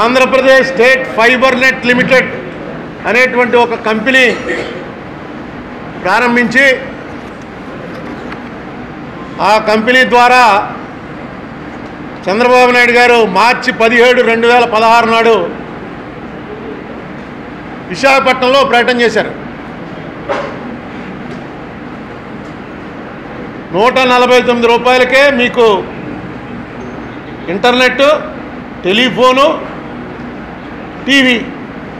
Andhra Pradesh state fibre net limited అనేటువంటి ఒక company ప్రారంభించి ఆ కంపెనీ ద్వారా చంద్రబాబు నాయుడు గారు మార్చి పదిహేడు రెండు వేల పదహారు నాడు విశాఖపట్నంలో ప్రకటన చేశారు. నూట నలభై తొమ్మిది రూపాయలకే మీకు ఇంటర్నెట్ టెలిఫోను టీవీ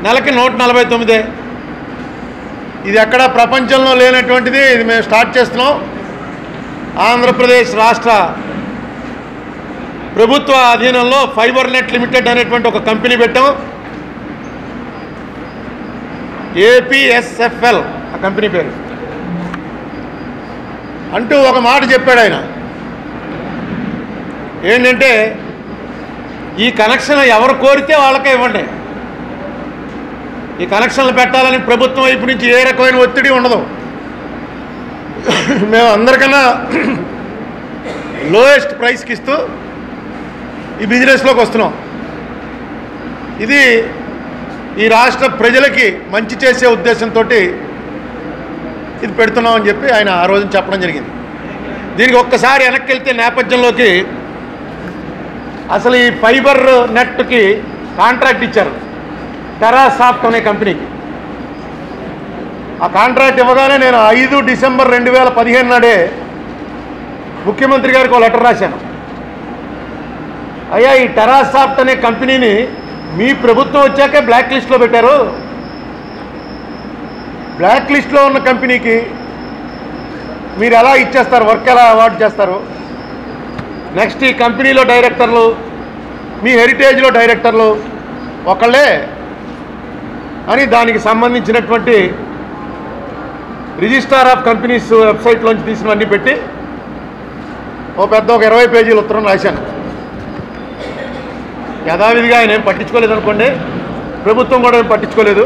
నెలకి నూట నలభై తొమ్మిదే. ఇది ఎక్కడ ప్రపంచంలో లేనటువంటిది ఇది మేము స్టార్ట్ చేస్తున్నాం. ఆంధ్రప్రదేశ్ రాష్ట్ర ప్రభుత్వ అధీనంలో ఫైబర్ నెట్ లిమిటెడ్ అనేటువంటి ఒక కంపెనీ పెట్టాం. ఏపీఎస్ఎఫ్ఎల్ ఆ కంపెనీ పేరు. అంటూ ఒక మాట చెప్పాడు ఆయన. ఏంటంటే ఈ కనెక్షన్ ఎవరు కోరితే వాళ్ళకే ఇవ్వండి. ఈ కనెక్షన్లు పెట్టాలని ప్రభుత్వం వైపు నుంచి ఏ రకమైన ఒత్తిడి ఉండదు. మేము అందరికన్నా లోయెస్ట్ ప్రైస్కి ఇస్తూ ఈ బిజినెస్లోకి వస్తున్నాం. ఇది ఈ రాష్ట్ర ప్రజలకి మంచి చేసే ఉద్దేశంతో ఇది పెడుతున్నామని చెప్పి ఆయన ఆ రోజున చెప్పడం జరిగింది. దీనికి ఒక్కసారి వెనక్కి వెళ్తే నేపథ్యంలోకి అసలు ఈ ఫైబర్ నెట్కి కాంట్రాక్ట్ ఇచ్చారు. టెరాసాఫ్ట్ అనే కంపెనీకి ఆ కాంట్రాక్ట్ ఇవ్వగానే నేను ఐదు డిసెంబర్ రెండు వేల పదిహేను నాడే ముఖ్యమంత్రి గారికి ఒక లెటర్ రాశాను. అయ్యా ఈ టెరాసాఫ్ట్ అనే కంపెనీని మీ ప్రభుత్వం వచ్చాకే బ్లాక్ లిస్ట్లో పెట్టారు. బ్లాక్ లిస్ట్లో ఉన్న కంపెనీకి మీరు ఎలా ఇచ్చేస్తారు వర్క్ ఎలా అవార్డు చేస్తారు? నెక్స్ట్ ఈ కంపెనీలో డైరెక్టర్లు మీ హెరిటేజ్లో డైరెక్టర్లు ఒకళ్ళే అని దానికి సంబంధించినటువంటి రిజిస్టార్ ఆఫ్ కంపెనీస్ వెబ్సైట్లోంచి తీసినవన్నీ పెట్టి ఓ పెద్ద ఒక ఇరవై పేజీల ఉత్తరం రాశాను. యథావిధిగా ఆయన ఏం పట్టించుకోలేదు అనుకోండి ప్రభుత్వం కూడా ఏం పట్టించుకోలేదు.